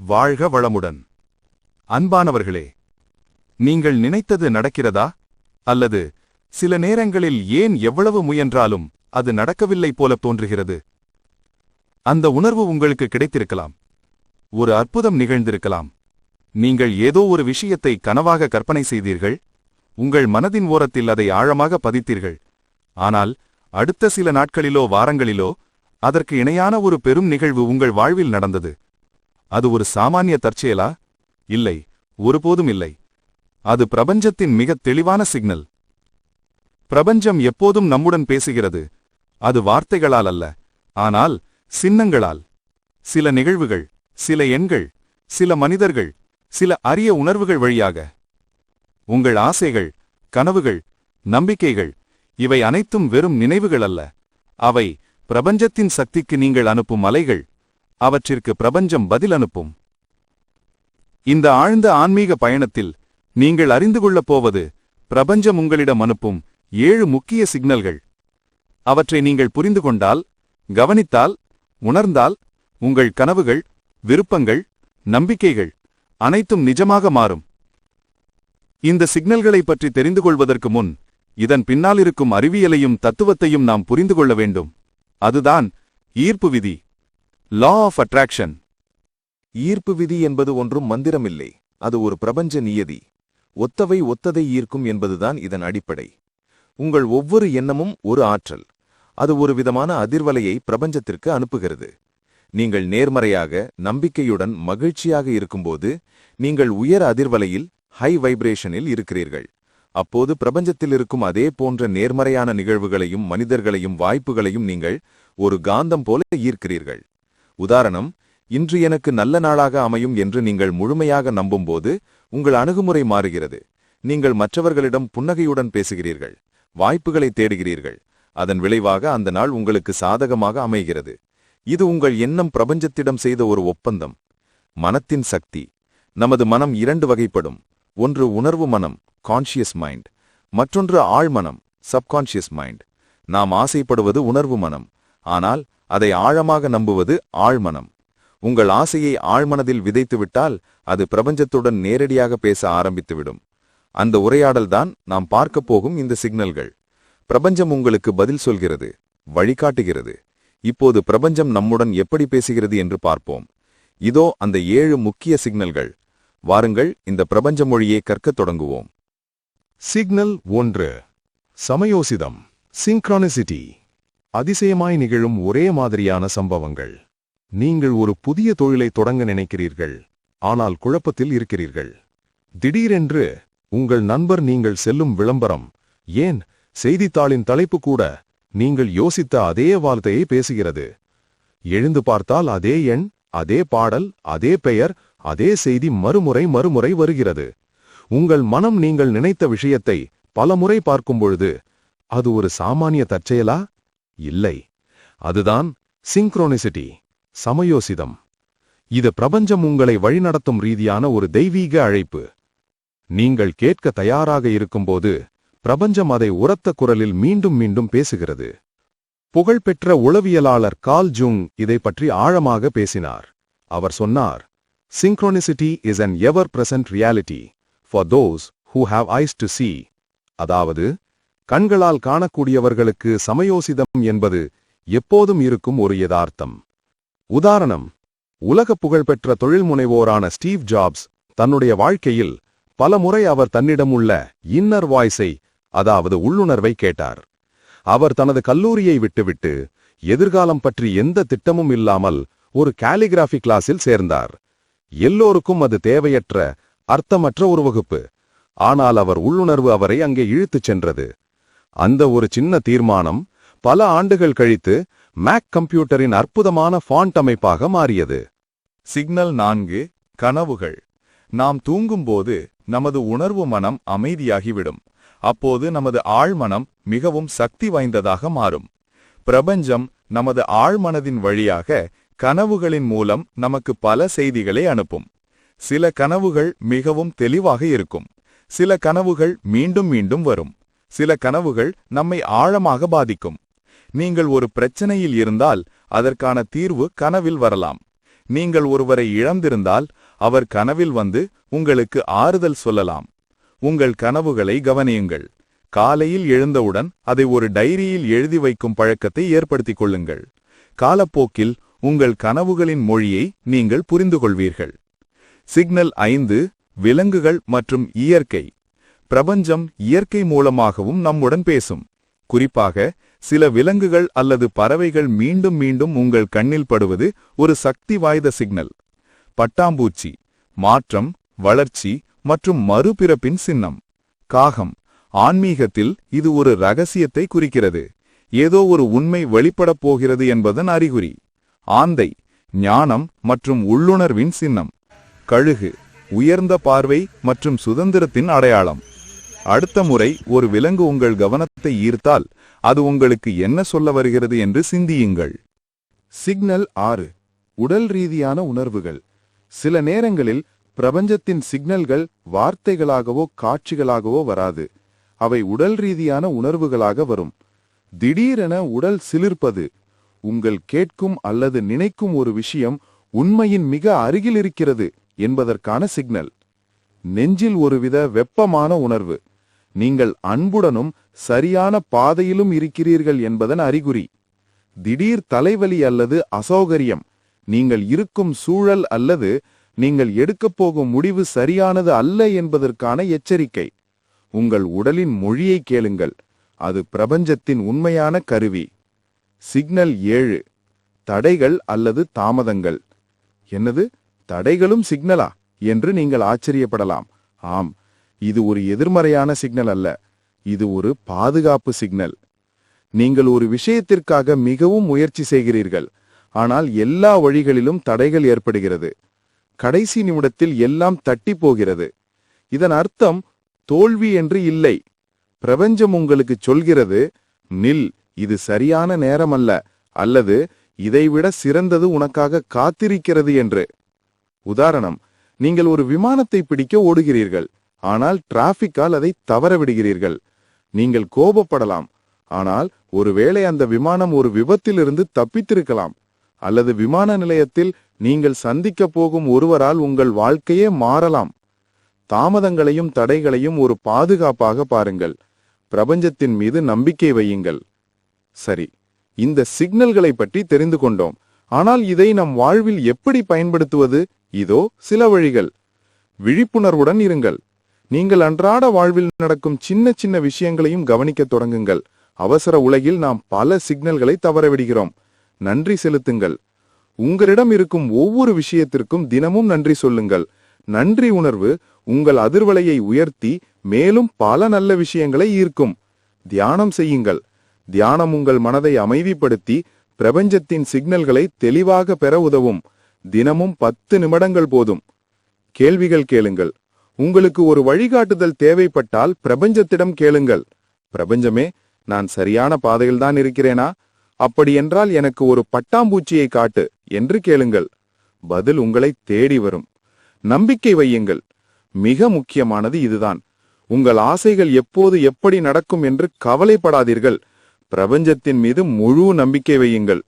வாழ்க வளமுடன். அன்பானவர்களே நீங்கள் நினைத்தது நடக்கிறதா? அல்லது சில நேரங்களில் ஏன் எவ்வளவு முயன்றாலும் அது நடக்கவில்லை போல தோன்றுகிறது? அந்த உணர்வு உங்களுக்கு கிடைத்திருக்கலாம். ஒரு அற்புதம் நிகழ்ந்திருக்கலாம். நீங்கள் ஏதோ ஒரு விஷயத்தை கனவாக கற்பனை செய்தீர்கள். உங்கள் மனதின் ஓரத்தில் அதை ஆழமாக பதித்தீர்கள். ஆனால் அடுத்த சில நாட்களிலோ வாரங்களிலோ அதற்கு இணையான ஒரு பெரும் நிகழ்வு உங்கள் வாழ்வில் நடந்தது. அது ஒரு சாமானிய தற்செயலா? இல்லை ஒருபோதும் இல்லை. அது பிரபஞ்சத்தின் மிகத் தெளிவான சிக்னல். பிரபஞ்சம் எப்போதும் நம்முடன் பேசுகிறது. அது வார்த்தைகளால் அல்ல ஆனால் சின்னங்களால். சில நிகழ்வுகள் சில எண்கள் சில மனிதர்கள் சில அரிய உணர்வுகள் வழியாக. உங்கள் ஆசைகள் கனவுகள் நம்பிக்கைகள் இவை அனைத்தும் வெறும் நினைவுகள் அல்ல. அவை பிரபஞ்சத்தின் சக்திக்கு நீங்கள் அனுப்பும் அலைகள். அவற்றிற்கு பிரபஞ்சம் பதில் அனுப்பும். இந்த ஆழ்ந்த ஆன்மீக பயணத்தில் நீங்கள் அறிந்து கொள்ளப் போவது பிரபஞ்சம் உங்களிடம் அனுப்பும் ஏழு முக்கிய சிக்னல்கள். அவற்றை நீங்கள் புரிந்து கொண்டால் கவனித்தால் உணர்ந்தால் உங்கள் கனவுகள் விருப்பங்கள் நம்பிக்கைகள் அனைத்தும் நிஜமாக மாறும். இந்த சிக்னல்களை பற்றி தெரிந்து கொள்வதற்கு முன் இதன் பின்னால் இருக்கும் அறிவியலையும் தத்துவத்தையும் நாம் புரிந்து கொள்ள வேண்டும். அதுதான் ஈர்ப்பு விதி. லா ஆஃப் அட்ராக்ஷன் ஈர்ப்பு விதி என்பது ஒன்றும் மந்திரமில்லை. அது ஒரு பிரபஞ்ச நியதி. ஒத்தவை ஒத்ததை ஈர்க்கும் என்பதுதான் இதன் அடிப்படை. உங்கள் ஒவ்வொரு எண்ணமும் ஒரு ஆற்றல். அது ஒரு விதமான அதிர்வலையை பிரபஞ்சத்திற்கு அனுப்புகிறது. நீங்கள் நேர்மறையாக நம்பிக்கையுடன் மகிழ்ச்சியாக இருக்கும்போது நீங்கள் உயர் அதிர்வலையில் ஹை வைப்ரேஷனில் இருக்கிறீர்கள். அப்போது பிரபஞ்சத்தில் இருக்கும் அதே போன்ற நேர்மறையான நிகழ்வுகளையும் மனிதர்களையும் வாய்ப்புகளையும் நீங்கள் ஒரு காந்தம் போல ஈர்க்கிறீர்கள். உதாரணம் இன்று எனக்கு நல்ல நாளாக அமையும் என்று நீங்கள் முழுமையாக நம்பும்போது உங்கள் அணுகுமுறை மாறுகிறது. நீங்கள் மற்றவர்களிடம் புன்னகையுடன் பேசுகிறீர்கள் வாய்ப்புகளை தேடுகிறீர்கள் அதன் விளைவாக அந்த நாள் உங்களுக்கு சாதகமாக அமைகிறது. இது உங்கள் எண்ணம் பிரபஞ்சத்திடம் செய்த ஒரு ஒப்பந்தம். மனத்தின் சக்தி. நமது மனம் இரண்டு வகைப்படும். ஒன்று உணர்வு மனம் கான்ஷியஸ் மைண்ட் மற்றொன்று ஆழ்மனம் சப்கான்ஷியஸ் மைண்ட் நாம் ஆசைப்படுவது உணர்வு மனம். ஆனால் அதை ஆழமாக நம்புவது ஆழ்மனம். உங்கள் ஆசையை ஆழ்மனதில் விதைத்துவிட்டால் அது பிரபஞ்சத்துடன் நேரடியாக பேச ஆரம்பித்துவிடும். அந்த உரையாடல்தான் நாம் பார்க்கப் போகும் இந்த சிக்னல்கள். பிரபஞ்சம் உங்களுக்கு பதில் சொல்கிறது வழிகாட்டுகிறது. இப்போது பிரபஞ்சம் நம்முடன் எப்படி பேசுகிறது என்று பார்ப்போம். இதோ அந்த ஏழு முக்கிய சிக்னல்கள். வாருங்கள் இந்த பிரபஞ்ச மொழியை கற்கத் தொடங்குவோம். சிக்னல் ஒன்று. சமயோசிதம். சிங்க்ரானிசிட்டி அதிசயமாய் நிகழும் ஒரே மாதிரியான சம்பவங்கள். நீங்கள் ஒரு புதிய தொழிலை தொடங்க நினைக்கிறீர்கள். ஆனால் குழப்பத்தில் இருக்கிறீர்கள். திடீரென்று உங்கள் நண்பர் நீங்கள் செல்லும் விளம்பரம். ஏன்? செய்தித்தாளின் தலைப்பு கூட நீங்கள் யோசித்த அதே வார்த்தையை பேசுகிறது. எழுந்து பார்த்தால் அதே எண் அதே பாடல் அதே பெயர் அதே செய்தி மறுமுறை மறுமுறை வருகிறது. உங்கள் மனம் நீங்கள் நினைத்த விஷயத்தை பலமுறை பார்க்கும் பொழுது அது ஒரு சாமானிய தற்செயலா? இல்லை. அதுதான் சிங்க்ரோனிசிட்டி சமயோசிதம். இது பிரபஞ்சம் உங்களை வழிநடத்தும் ரீதியான ஒரு தெய்வீக அழைப்பு. நீங்கள் கேட்க தயாராக இருக்கும்போது பிரபஞ்சம் அதை உரத்த குரலில் மீண்டும் மீண்டும் பேசுகிறது. புகழ்பெற்ற உளவியலாளர் கால் ஜுங் இதை பற்றி ஆழமாக பேசினார். அவர் சொன்னார் synchronicity is an ever present reality for those who have eyes to see அதாவது கண்களால் காணக்கூடியவர்களுக்கு சமயோசிதம் என்பது எப்போதும் இருக்கும் ஒரு யதார்த்தம். உதாரணம் உலக புகழ்பெற்ற தொழில் முனைவோரான ஸ்டீவ் ஜாப்ஸ் தன்னுடைய வாழ்க்கையில் பலமுறை அவர் தன்னிடம் உள்ள இன்னர் வாய்ஸை அதாவது உள்ளுணர்வை கேட்டார். அவர் தனது கல்லூரியை விட்டுவிட்டு எதிர்காலம் பற்றி எந்த திட்டமும் இல்லாமல் ஒரு கேலிகிராஃபி கிளாஸில் சேர்ந்தார். எல்லோருக்கும் அது தேவையற்ற அர்த்தமற்ற ஒரு வகுப்பு. ஆனால் அவர் உள்ளுணர்வு அவரை அங்கே இழுத்துச் சென்றது. அந்த ஒரு சின்ன தீர்மானம் பல ஆண்டுகள் கழித்து மேக் கம்ப்யூட்டரின் அற்புதமான ஃபாண்ட் அமைப்பாக மாறியது. சிக்னல் நான்கு கனவுகள். நாம் தூங்கும்போது நமது உணர்வு மனம் அமைதியாகிவிடும். அப்போது நமது ஆழ்மனம் மிகவும் சக்தி வாய்ந்ததாக மாறும். பிரபஞ்சம் நமது ஆழ்மனதின் வழியாக கனவுகளின் மூலம் நமக்கு பல செய்திகளை அனுப்பும். சில கனவுகள் மிகவும் தெளிவாக இருக்கும். சில கனவுகள் மீண்டும் மீண்டும் வரும். சில கனவுகள் நம்மை ஆழமாக பாதிக்கும். நீங்கள் ஒரு பிரச்சனையில் இருந்தால் அதற்கான தீர்வு கனவில் வரலாம். நீங்கள் ஒருவரை இழந்திருந்தால் அவர் கனவில் வந்து உங்களுக்கு ஆறுதல் சொல்லலாம். உங்கள் கனவுகளை கவனியுங்கள். காலையில் எழுந்தவுடன் அதை ஒரு டைரியில் எழுதி வைக்கும் பழக்கத்தை ஏற்படுத்திக் கொள்ளுங்கள். காலப்போக்கில் உங்கள் கனவுகளின் மொழியை நீங்கள் புரிந்து கொள்வீர்கள் சிக்னல் ஐந்து விலங்குகள் மற்றும் இயற்கை. பிரபஞ்சம் இயற்கை மூலமாகவும் நம்முடன் பேசும். குறிப்பாக சில விலங்குகள் அல்லது பறவைகள் மீண்டும் மீண்டும் உங்கள் கண்ணில் படுவது ஒரு சக்தி வாய்ந்த சிக்னல். பட்டாம்பூச்சி மாற்றம் வளர்ச்சி மற்றும் மறுபிறப்பின் சின்னம். காகம் ஆன்மீகத்தில் இது ஒரு ரகசியத்தை குறிக்கிறது. ஏதோ ஒரு உண்மை வெளிப்படப் போகிறது என்பதன் அறிகுறி. ஆந்தை ஞானம் மற்றும் உள்ளுணர்வின் சின்னம். கழுகு உயர்ந்த பார்வை மற்றும் சுதந்திரத்தின் அடையாளம். அடுத்த முறை ஒரு விலங்கு உங்கள் கவனத்தை ஈர்த்தால் அது உங்களுக்கு என்ன சொல்ல வருகிறது என்று சிந்தியுங்கள். சிக்னல் ஆறு. உடல் ரீதியான உணர்வுகள். சில நேரங்களில் பிரபஞ்சத்தின் சிக்னல்கள் வார்த்தைகளாகவோ காட்சிகளாகவோ வராது. அவை உடல் ரீதியான உணர்வுகளாக வரும். திடீரென உடல் சிலிர்ப்பது. உங்கள் கேட்கும் அல்லது நினைக்கும் ஒரு விஷயம் உண்மையின் மிக அருகில் இருக்கிறது என்பதற்கான சிக்னல். நெஞ்சில் ஒருவித வெப்பமான உணர்வு. நீங்கள் அன்புடனும் சரியான பாதையிலும் இருக்கிறீர்கள் என்பதன் அறிகுறி. திடீர் தலைவலி அல்லது அசௌகரியம். நீங்கள் இருக்கும் சூழல் அல்லது நீங்கள் எடுக்கப் போகும் முடிவு சரியானது அல்ல என்பதற்கான எச்சரிக்கை. உங்கள் உடலின் மொழியை கேளுங்கள். அது பிரபஞ்சத்தின் உண்மையான கருவி. சிக்னல் ஏழு. தடைகள் அல்லது தாமதங்கள். என்னது? தடைகளும் சிக்னலா? என்று நீங்கள் ஆச்சரியப்படலாம். ஆம். இது ஒரு எதிர்மறையான சிக்னல் அல்ல. இது ஒரு பாதுகாப்பு சிக்னல். நீங்கள் ஒரு விஷயத்திற்காக மிகவும் முயற்சி செய்கிறீர்கள். ஆனால் எல்லா வழிகளிலும் தடைகள் ஏற்படுகிறது. கடைசி நிமிடத்தில் எல்லாம் தட்டி போகிறது. இதன் அர்த்தம் தோல்வி என்று இல்லை. பிரபஞ்சம் உங்களுக்கு சொல்கிறது நில் இது சரியான நேரம் அல்ல அல்லது இதைவிட சிறந்தது உனக்காக காத்திருக்கிறது என்று. உதாரணம் நீங்கள் ஒரு விமானத்தை பிடிக்க ஓடுகிறீர்கள். ஆனால் டிராபிக்கால் அதை தவற விடுகிறீர்கள் நீங்கள் கோபப்படலாம். ஆனால் ஒருவேளை அந்த விமானம் ஒரு விபத்திலிருந்து தப்பித்திருக்கலாம். அல்லது விமான நிலையத்தில் நீங்கள் சந்திக்கப் போகும் ஒருவரால் உங்கள் வாழ்க்கையே மாறலாம். தாமதங்களையும் தடைகளையும் ஒரு பாதுகாப்பாக பாருங்கள். பிரபஞ்சத்தின் மீது நம்பிக்கை வையுங்கள். சரி இந்த சிக்னல்களை பற்றி தெரிந்து கொண்டோம். ஆனால் இதை நம் வாழ்வில் எப்படி பயன்படுத்துவது? இதோ சில வழிகள். விழிப்புணர்வுடன் இருங்கள். நீங்கள் அன்றாட வாழ்வில் நடக்கும் சின்ன சின்ன விஷயங்களையும் கவனிக்க தொடங்குங்கள். அவசர உலகில் நாம் பல சிக்னல்களை தவறவிடுகிறோம். நன்றி செலுத்துங்கள். உங்களிடம் இருக்கும் ஒவ்வொரு விஷயத்திற்கும் தினமும் நன்றி சொல்லுங்கள். நன்றி உணர்வு உங்கள் அதிர்வலையை உயர்த்தி மேலும் பல நல்ல விஷயங்களை ஈர்க்கும். தியானம் செய்யுங்கள். தியானம் உங்கள் மனதை அமைதிப்படுத்தி பிரபஞ்சத்தின் சிக்னல்களை தெளிவாக பெற உதவும். தினமும் பத்து நிமிடங்கள் போதும். கேள்விகள் கேளுங்கள். உங்களுக்கு ஒரு வழிகாட்டுதல் தேவைப்பட்டால் பிரபஞ்சத்திடம் கேளுங்கள். பிரபஞ்சமே நான் சரியான பாதையில்தான் இருக்கிறேனா? அப்படியென்றால் எனக்கு ஒரு பட்டாம்பூச்சியை காட்டு என்று கேளுங்கள். பதில் உங்களை தேடி வரும். நம்பிக்கை வையுங்கள். மிக முக்கியமானது இதுதான். உங்கள் ஆசைகள் எப்போது எப்படி நடக்கும் என்று கவலைப்படாதீர்கள். பிரபஞ்சத்தின் மீது முழு நம்பிக்கை வையுங்கள்.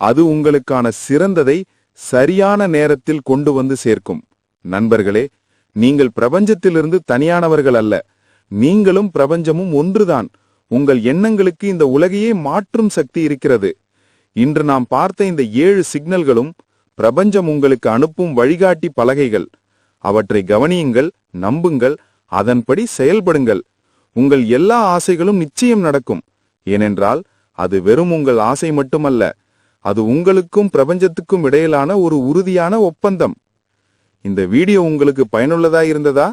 அது உங்களுக்கான சிறந்ததை சரியான நேரத்தில் கொண்டு வந்து சேர்க்கும். நண்பர்களே நீங்கள் பிரபஞ்சத்திலிருந்து தனியானவர்கள் அல்ல. நீங்களும் பிரபஞ்சமும் ஒன்றுதான். உங்கள் எண்ணங்களுக்கு இந்த உலகையே மாற்றும் சக்தி இருக்கிறது. இன்று நாம் பார்த்த இந்த ஏழு சிக்னல்களும் பிரபஞ்சம் உங்களுக்கு அனுப்பும் வழிகாட்டி பலகைகள். அவற்றை கவனியுங்கள் நம்புங்கள் அதன்படி செயல்படுங்கள். உங்கள் எல்லா ஆசைகளும் நிச்சயம் நடக்கும். ஏனென்றால் அது வெறும் உங்கள் ஆசை மட்டுமல்ல அது உங்களுக்கும் பிரபஞ்சத்துக்கும் இடையிலான ஒரு உறுதியான ஒப்பந்தம். இந்த வீடியோ உங்களுக்கு பயனுள்ளதா இருந்ததா?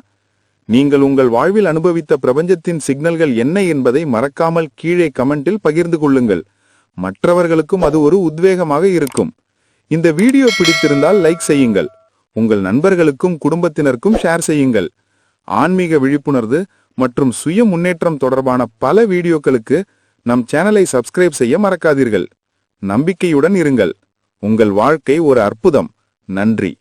நீங்கள் உங்கள் வாழ்வில் அனுபவித்த பிரபஞ்சத்தின் சிக்னல்கள் என்ன என்பதை மறக்காமல் கீழே கமெண்டில் பகிர்ந்து கொள்ளுங்கள். மற்றவர்களுக்கும் அது ஒரு உத்வேகமாக இருக்கும். இந்த வீடியோ பிடித்திருந்தால் லைக் செய்யுங்கள். உங்கள் நண்பர்களுக்கும் குடும்பத்தினருக்கும் ஷேர் செய்யுங்கள். ஆன்மீக விழிப்புணர்வு மற்றும் சுய முன்னேற்றம் தொடர்பான பல வீடியோக்களுக்கு நம் சேனலை சப்ஸ்கிரைப் செய்ய மறக்காதீர்கள். நம்பிக்கையுடன் இருங்கள். உங்கள் வாழ்க்கை ஒரு அற்புதம். நன்றி.